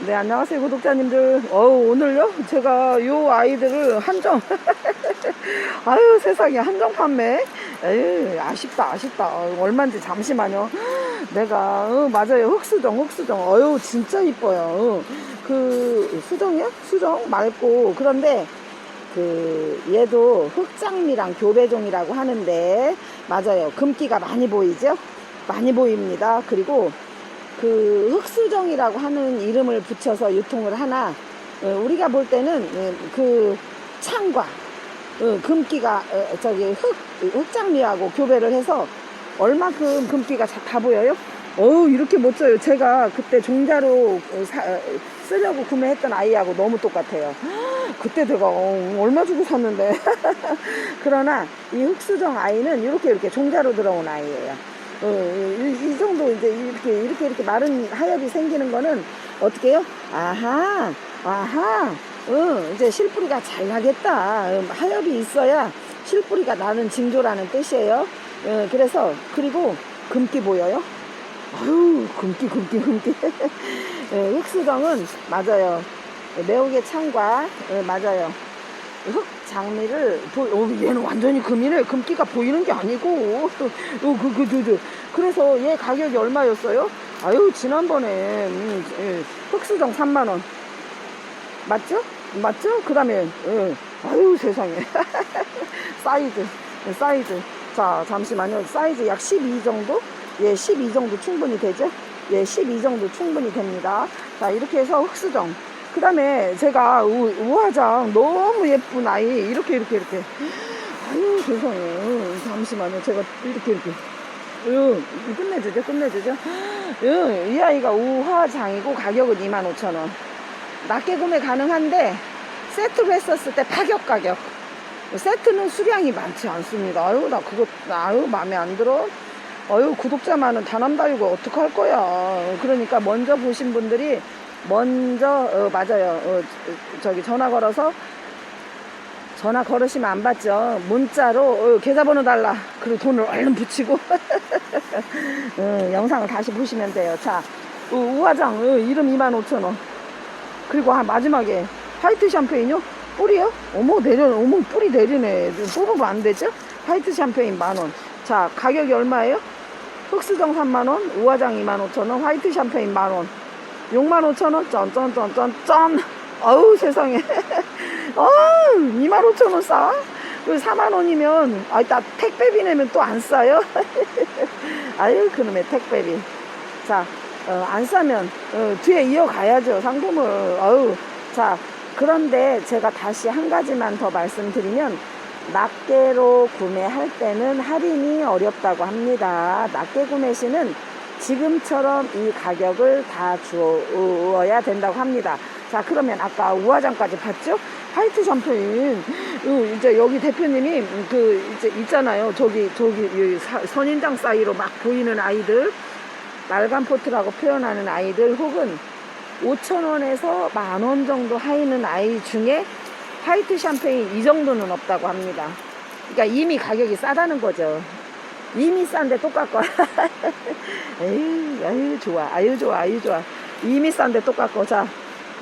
네, 안녕하세요, 구독자님들. 어우, 오늘요? 제가 요 아이들을 한정. 아유, 세상에, 한정 판매. 에이, 아쉽다, 아쉽다. 어, 얼마인지 잠시만요. 내가, 어, 맞아요. 흑수정, 흑수정. 어유 진짜 이뻐요. 어, 그, 수정이야? 수정? 맑고. 그런데, 그, 얘도 흑장미랑 교배종이라고 하는데, 맞아요. 금기가 많이 보이죠? 많이 보입니다. 그리고, 그 흑수정이라고 하는 이름을 붙여서 유통을 하나 어, 우리가 볼 때는 어, 그 창과 어, 금기가 어, 저기 흑 흑장미하고 교배를 해서 얼마큼 금기가 자- 다 보여요? 어우 이렇게 멋져요. 제가 그때 종자로 어, 사- 어, 쓰려고 구매했던 아이하고 너무 똑같아요. 그때 제가 어, 얼마 주고 샀는데 그러나 이 흑수정 아이는 이렇게 이렇게 종자로 들어온 아이예요. 어, 이, 이 정도 이제 이렇게 이렇게 이렇게 마른 하엽이 생기는 거는 어떻게 해요? 아하, 아하, 어, 이제 실뿌리가 잘 나겠다. 음, 하엽이 있어야 실뿌리가 나는 징조라는 뜻이에요. 어, 그래서 그리고 금기 보여요? 아유, 금기, 금기, 금기. 예, 흑수정은 맞아요. 매우개 창과 예, 맞아요. 흑 장미를 보, 어, 얘는 완전히 금이네. 금기가 보이는 게 아니고. 또, 어, 그, 그, 그, 그. 그래서 얘 가격이 얼마였어요? 아유, 지난번에, 음, 예, 흑수정 3만원. 맞죠? 맞죠? 그 다음에, 예. 아유, 세상에. 사이즈, 예, 사이즈. 자, 잠시만요. 사이즈 약 12 정도? 예, 12 정도 충분히 되죠? 예, 12 정도 충분히 됩니다. 자, 이렇게 해서 흑수정. 그 다음에 제가 우, 우화장 너무 예쁜 아이 이렇게 이렇게 이렇게. 아유 세상에 잠시만요. 제가 이렇게 이렇게. 응, 끝내주죠 끝내주죠. 응, 이 아이가 우화장이고 가격은 25,000원. 낮게 구매 가능한데 세트로 했었을 때 파격 가격. 세트는 수량이 많지 않습니다. 아유 나 그거 아유 마음에 안 들어. 아유 구독자 많은 다남다이고 어떡할 거야. 그러니까 먼저 보신 분들이 먼저 어, 맞아요. 어, 저기 전화 걸어서 전화 걸으시면 안 받죠. 문자로 어, 계좌번호 달라. 그리고 돈을 얼른 붙이고. 어, 영상을 다시 보시면 돼요. 자 어, 우화장 어, 이름 25,000원. 그리고 한 마지막에 화이트 샴페인요? 뿌리요? 어머 내려 어머 뿌리 내리네. 뽑으면 안 되죠? 화이트 샴페인 만 원. 자 가격이 얼마예요? 흑수정 3만 원 우화장 25,000원 화이트 샴페인 만 원 65,000원? 쩐쩐쩐쩐 쩐. 어우 세상에. 어우 25,000원 싸? 그 4만 원이면 아이 나 택배비 내면 또 안 싸요? 아유 그놈의 택배비. 자 어, 안 싸면 어, 뒤에 이어가야죠 상품을. 어우 자 그런데 제가 다시 한 가지만 더 말씀드리면 낱개로 구매할 때는 할인이 어렵다고 합니다. 낱개 구매 시는 지금처럼 이 가격을 다 주어야 된다고 합니다. 자, 그러면 아까 우화장까지 봤죠? 화이트 샴페인. 어, 이제 여기 대표님이 그 이제 있잖아요. 저기 저기 선인장 사이로 막 보이는 아이들, 말간 포트라고 표현하는 아이들 혹은 5천 원에서 만 원 정도 하이는 아이 중에 화이트 샴페인 이 정도는 없다고 합니다. 그러니까 이미 가격이 싸다는 거죠. 이미 싼데 똑같고. 에이 아유 좋아 아유 좋아 아유 좋아. 이미 싼데 똑같고. 자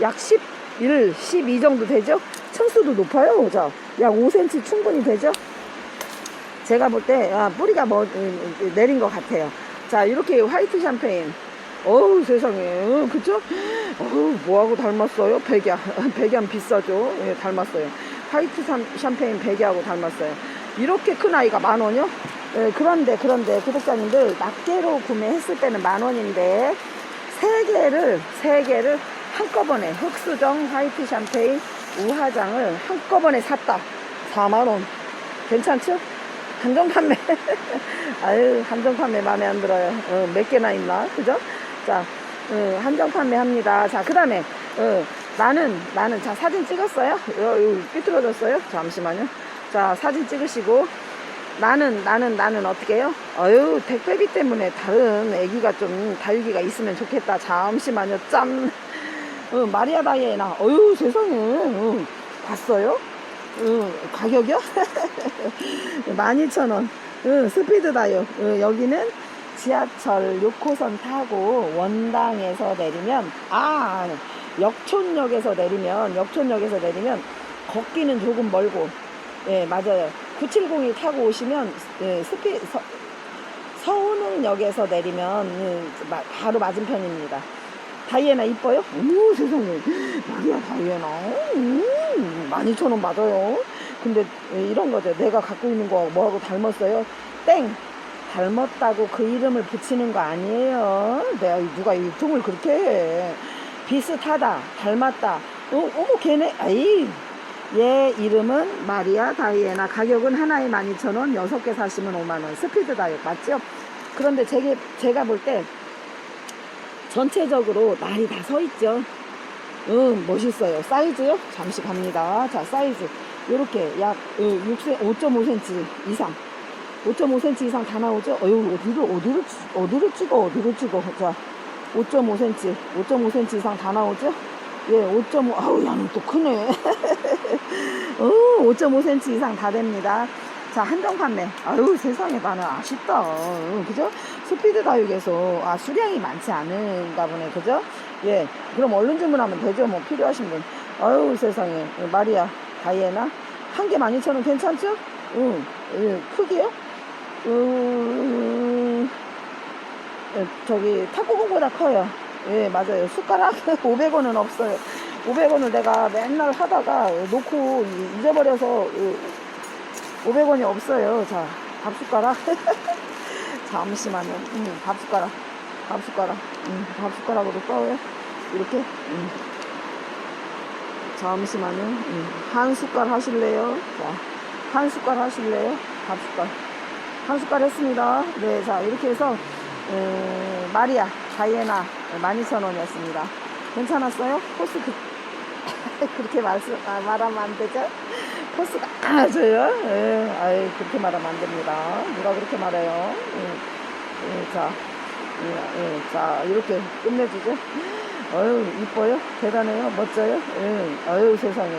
약 11, 12 정도 되죠? 층수도 높아요 자 약 5cm 충분히 되죠? 제가 볼 때 아, 뿌리가 뭐 음, 음, 내린 것 같아요. 자 이렇게 화이트 샴페인. 어우 세상에. 어, 그쵸? 어우 뭐하고 닮았어요? 백야 백야는 비싸죠? 예, 닮았어요. 화이트 샴- 샴페인 백야하고 닮았어요 이렇게 큰 아이가 만 원이요? 예, 그런데 그런데 구독자님들 낱개로 구매했을 때는 만 원인데 세 개를 세 개를 한꺼번에 흑수정 화이트 샴페인 우화장을 한꺼번에 샀다 4만 원 괜찮죠? 한정 판매 아유 한정 판매 마음에 안 들어요 어, 몇 개나 있나 그죠? 자 어, 한정 판매 합니다 자그 다음에 어, 나는 나는 자 사진 찍었어요? 어, 어, 삐뚤어졌어요? 잠시만요 자 사진 찍으시고 나는 나는 나는 어떻게 해요? 어유 택배비 때문에 다른 애기가 좀 다육이가 있으면 좋겠다. 잠시만요. 짠. 어, 마리아 다이애나. 어유 세상에. 어, 봤어요? 어, 가격이요? 12,000원. 어, 스피드 다육. 어, 여기는 지하철 6호선 타고 원당에서 내리면 아 역촌역에서 내리면 역촌역에서 내리면 걷기는 조금 멀고 예 맞아요. 970이 타고 오시면 예, 스피 서, 서운흥역에서 내리면 음, 마- 바로 맞은편입니다. 다이애나 이뻐요? 어머 세상에. 마리아 다이애나. 음, 12,000원 맞아요. 근데 예, 이런 거죠. 내가 갖고 있는 거 뭐하고 닮았어요? 땡! 닮았다고 그 이름을 붙이는 거 아니에요. 내가 누가 유통을 그렇게 해. 비슷하다 닮았다. 어, 어머 걔네 아이 얘 이름은 마리아 다이애나 가격은 하나에 12,000원 6개 사시면 5만원 스피드 다이어트 맞죠? 그런데 제게, 제가 볼 때 전체적으로 날이 다 서 있죠 응 멋있어요 사이즈요? 잠시 갑니다 자 사이즈 요렇게 약 6cm, 5.5cm 이상 5.5cm 이상 다 나오죠? 어휴 어디를 찍- 어디를 찍어 어디를 찍어 자 5.5cm 5.5cm 이상 다 나오죠? 예, 5.5, 아우, 야는 또 크네. 어, 5.5cm 이상 다 됩니다. 자, 한정 판매. 아유, 세상에, 나는 아쉽다. 어, 그죠? 스피드 다육에서, 아, 수량이 많지 않은가 보네. 그죠? 예, 그럼 얼른 주문하면 되죠? 뭐, 필요하신 분. 아유, 세상에. 예, 마리아, 다이애나. 한 개 12,000원 괜찮죠? 응, 예, 크기요? 음, 예, 저기, 탁구공보다 커요. 예, 맞아요. 숟가락 500원은 없어요. 500원을 내가 맨날 하다가 놓고 잊어버려서 500원이 없어요. 자, 밥숟가락. 잠시만요. 음, 밥숟가락. 밥숟가락. 음, 밥숟가락으로 써요. 이렇게. 음. 잠시만요. 음, 한 숟갈 하실래요? 자, 한 숟갈 하실래요? 밥숟갈. 한 숟갈 했습니다. 네, 자, 이렇게 해서, 에, 마리아, 다이애나 12,000원이었습니다. 괜찮았어요? 코스 그, 그렇게 말씀, 아, 말하면 안 되죠? 코스가 아줘요? 예, 아이, 그렇게 말하면 안 됩니다. 누가 그렇게 말해요? 예, 예, 자, 예, 예, 자, 이렇게 끝내주죠? 어유 이뻐요? 대단해요? 멋져요? 예, 어유 세상에.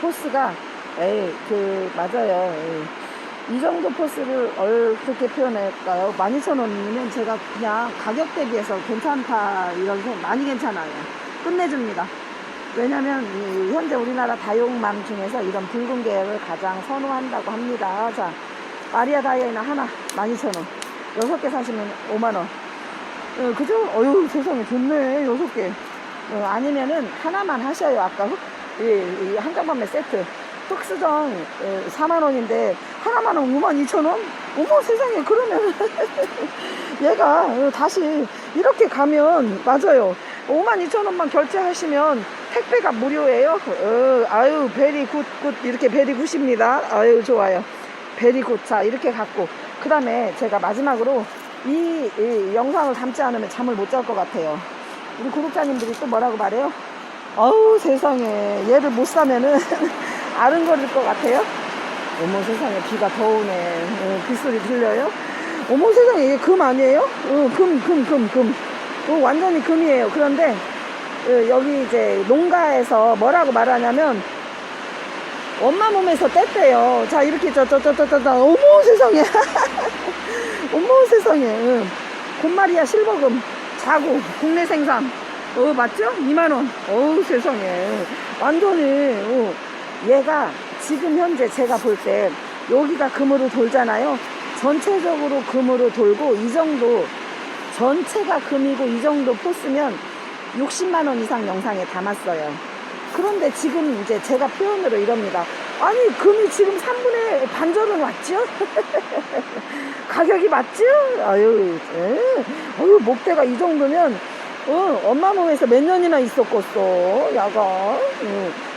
포스가, 에이, 그, 맞아요. 예. 이 정도 포스를 어떻게 표현할까요? 12,000원이면 제가 그냥 가격 대비해서 괜찮다, 이런 생각, 많이 괜찮아요. 끝내줍니다. 왜냐면, 이 현재 우리나라 다용맘 중에서 이런 붉은 계열을 가장 선호한다고 합니다. 자, 마리아 다이애나 하나, 12,000원. 여섯 개 사시면 5만원. 어, 그죠? 어유 세상에 좋네, 여섯 개. 어, 아니면은 하나만 하셔요. 아까 흑, 이, 이 한정판매 세트. 흑수정 4만 원인데 하나만 원 5만 2천 원? 어머 세상에 그러면 얘가 어, 다시 이렇게 가면 맞아요. 5만 2천 원만 결제하시면 택배가 무료예요. 어, 아유 베리 굿굿 이렇게 베리 굿입니다. 아유 좋아요. 베리 굿자 이렇게 갖고. 그 다음에 제가 마지막으로 이, 이 영상을 담지 않으면 잠을 못 잘 것 같아요. 우리 구독자님들이 또 뭐라고 말해요? 아우 세상에. 얘를 못 사면은 아른거릴 것 같아요? 어머 세상에 비가 더 오네. 어, 빗소리 들려요? 어머 세상에 이게 금 아니에요? 어, 금 금 금 금. 어, 완전히 금이에요. 그런데 어, 여기 이제 농가에서 뭐라고 말하냐면 엄마 몸에서 뗐대요. 자 이렇게 저저저저저 어머 세상에. 어머 세상에. 응. 곰마리아 실버금. 자구 국내 생산. 어 맞죠? 2만원. 어우 세상에. 완전히 어. 얘가 지금 현재 제가 볼 때 여기가 금으로 돌잖아요 전체적으로 금으로 돌고 이 정도 전체가 금이고 이 정도 포스면 60만원 이상 영상에 담았어요 그런데 지금 이제 제가 표현으로 이럽니다 아니 금이 지금 3분의 반절은 왔죠? 가격이 맞죠? 아유, 에? 아유 목대가 이 정도면 어, 엄마 몸에서 몇 년이나 있었겠어 야가 어,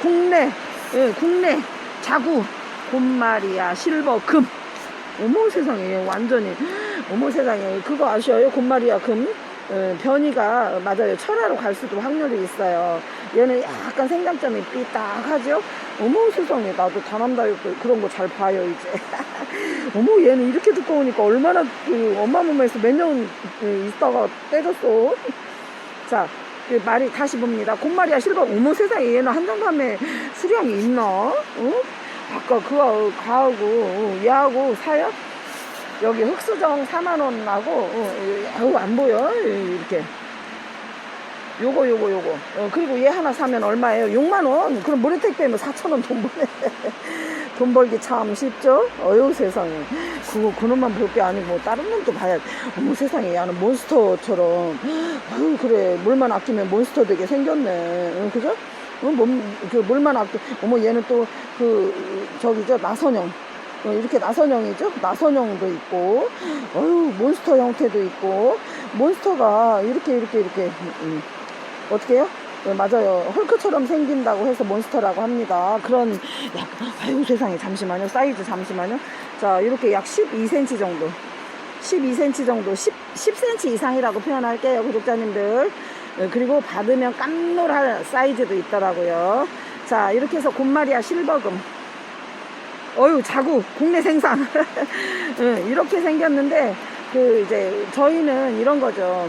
국내 예, 국내 자구 곰마리아 실버 금. 어머 세상에 완전히. 어머 세상에. 그거 아셔요? 곰마리아 금? 예, 변이가 맞아요. 철화로 갈 수도 확률이 있어요. 얘는 약간 생장점이 삐딱하죠? 어머 세상에. 나도 다남다육도 그런 거 잘 봐요 이제. 어머 얘는 이렇게 두꺼우니까 얼마나 그 엄마 몸에서 몇 년 있다가 떼졌어? 자 그 말이 다시 봅니다. 곰마리아 실버 어머 세상에 얘는 한정판에 수량이 있나? 어? 아까 그거 가하고 어, 얘하고 사요? 여기 흑수정 4만 원 나고 어, 아우 안 보여 이렇게 요거 요거 요거 어, 그리고 얘 하나 사면 얼마예요? 6만원 그럼 모래택 빼면 4천원 돈 버네 돈 벌기 참 쉽죠? 어휴 세상에 그거 그놈만 볼 게 아니고 뭐 다른 놈도 봐야 어머 세상에 야는 몬스터처럼 아유 그래 물만 아끼면 몬스터 되게 생겼네 응, 그죠? 어, 몸, 그 물만 아끼 어머 얘는 또 그 저기죠 나선형 어, 이렇게 나선형이죠? 나선형도 있고, 어유 몬스터 형태도 있고, 몬스터가 이렇게, 이렇게, 이렇게, 음, 음. 어떻게 해요? 네, 맞아요. 헐크처럼 생긴다고 해서 몬스터라고 합니다. 그런, 약간, 아유, 세상에, 잠시만요. 사이즈, 잠시만요. 자, 이렇게 약 12cm 정도. 12cm 정도, 10, 10cm 이상이라고 표현할게요, 구독자님들. 네, 그리고 받으면 깜놀할 사이즈도 있더라고요. 자, 이렇게 해서 곰마리아 실버금. 어유 자구 국내 생산 응, 이렇게 생겼는데 그 이제 저희는 이런 거죠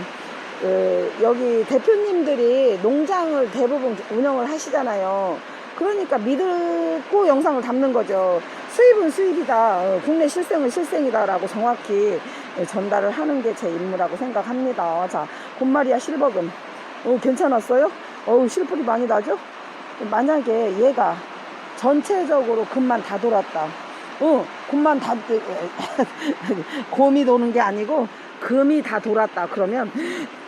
그 여기 대표님들이 농장을 대부분 운영을 하시잖아요 그러니까 믿고 영상을 담는 거죠 수입은 수입이다 어, 국내 실생은 실생이다 라고 정확히 전달을 하는 게 제 임무라고 생각합니다 자 곰마리아 실버금 어, 괜찮았어요? 어우 실풀이 많이 나죠? 만약에 얘가 전체적으로 금만 다 돌았다. 어, 금만 다, 곰이 도는 게 아니고, 금이 다 돌았다. 그러면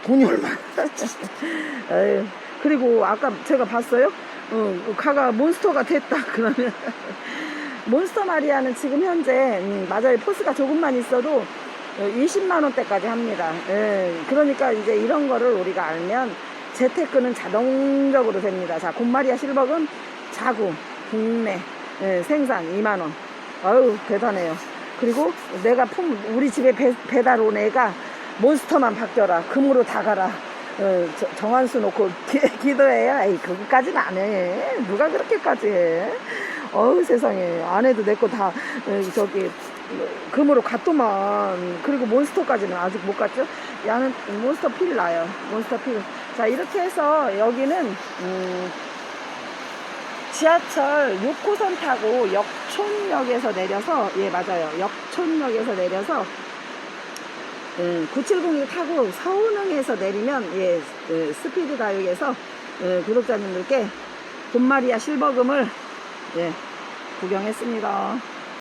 돈이 얼마나. 에휴, 그리고 아까 제가 봤어요. 어, 카가 몬스터가 됐다. 그러면. 몬스터 마리아는 지금 현재, 음, 맞아요. 포스가 조금만 있어도 20만원대까지 합니다. 예, 그러니까 이제 이런 거를 우리가 알면 재테크는 자동적으로 됩니다. 자, 곰마리아 실버금 자구. 국내 예, 생산 2만원 아유 대단해요 그리고 내가 품 우리 집에 배, 배달 온 애가 몬스터만 바뀌어라. 금으로 다 가라. 어, 저- 정한수 놓고 기, 기도해야. 에이 그거까지는 안 해. 누가 그렇게까지 해? 어우 세상에. 안 해도 내 거 다 저기 어, 금으로 갔더만. 그리고 몬스터까지는 아직 못 갔죠? 야는 몬스터 필 나요. 몬스터 필 자 이렇게 해서 여기는 음, 지하철 6호선 타고 역촌역에서 내려서 예 맞아요. 역촌역에서 내려서 음, 9701 타고 서운흥에서 내리면 예 예, 스피드 다육에서 예, 구독자님들께 곰마리아 실버금을 예 구경했습니다.